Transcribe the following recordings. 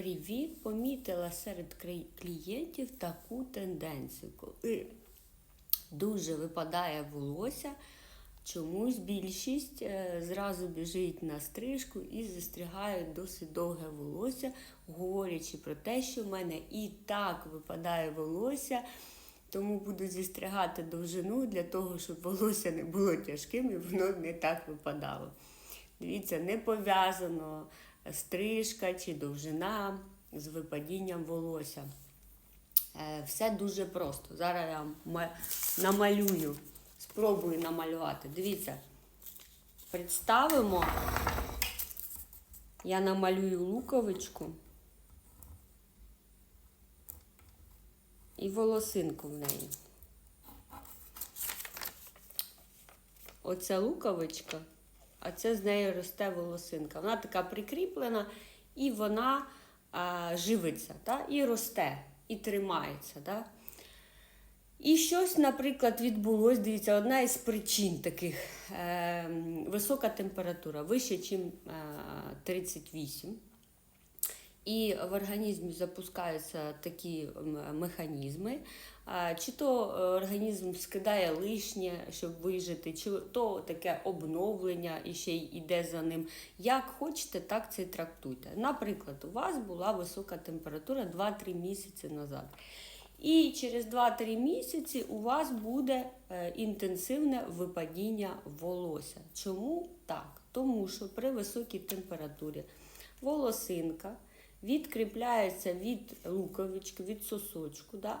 Привіт! Помітила серед клієнтів таку тенденцію. Коли дуже випадає волосся, чомусь більшість е, зразу біжить на стрижку і застрягають досить довге волосся, говорячи про те, що в мене і так випадає волосся. Тому буду зістригати довжину для того, щоб волосся не було тяжким і воно не так випадало. Дивіться, не пов'язано стрижка чи довжина з випадінням волосся. Е, Все дуже просто. Зараз я намалюю, спробую намалювати. Дивіться, представимо, я намалюю луковичку і волосинку в неї. Оця луковичка, а це з неї росте волосинка. Вона така прикріплена і вона а, живиться, та? і росте, і тримається. Та? І щось, наприклад, відбулось, дивіться, одна із причин таких е, висока температура, вище, ніж е, 38. І в організмі запускаються такі механізми, чи то е, організм скидає лишнє, щоб вижити, чи то таке обновлення і ще й іде за ним. Як хочете, так це і трактуйте. Наприклад, у вас була висока температура 2-3 місяці назад. І через 2-3 місяці у вас буде е, інтенсивне випадіння волосся. Чому так? Тому що при високій температурі волосинка відкріпляється від луковички, від сосочку. Да?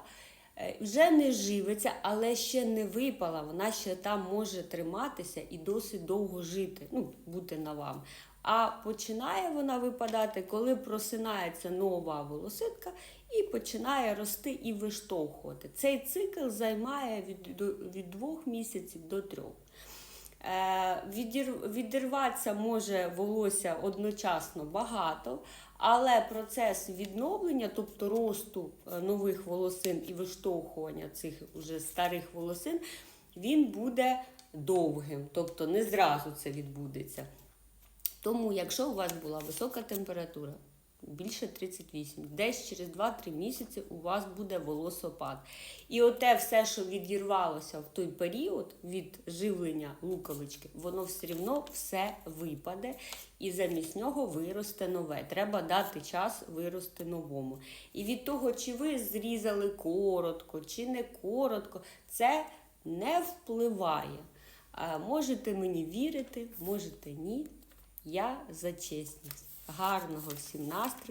Е, вже не живиться, але ще не випала. Вона ще там може триматися і досить довго жити, ну, бути на вам. А починає вона випадати, коли просинається нова волоситка і починає рости і виштовхувати. Цей цикл займає від від 2 місяців до трьох відір- Відірватися може волосся одночасно багато, але процес відновлення, тобто росту е, нових волосин і виштовхування цих уже старих волосин, він буде довгим, тобто не зразу це відбудеться. Тому, якщо у вас була висока температура, більше 38, десь через 2-3 місяці у вас буде волосопад. І оте все, що відірвалося в той період від живлення луковички, воно все рівно все випаде і замість нього виросте нове. Треба дати час вирости новому. І від того, чи ви зрізали коротко, чи не коротко, це не впливає. Можете мені вірити, можете ні. Я за чесність. Гарного всім настрою.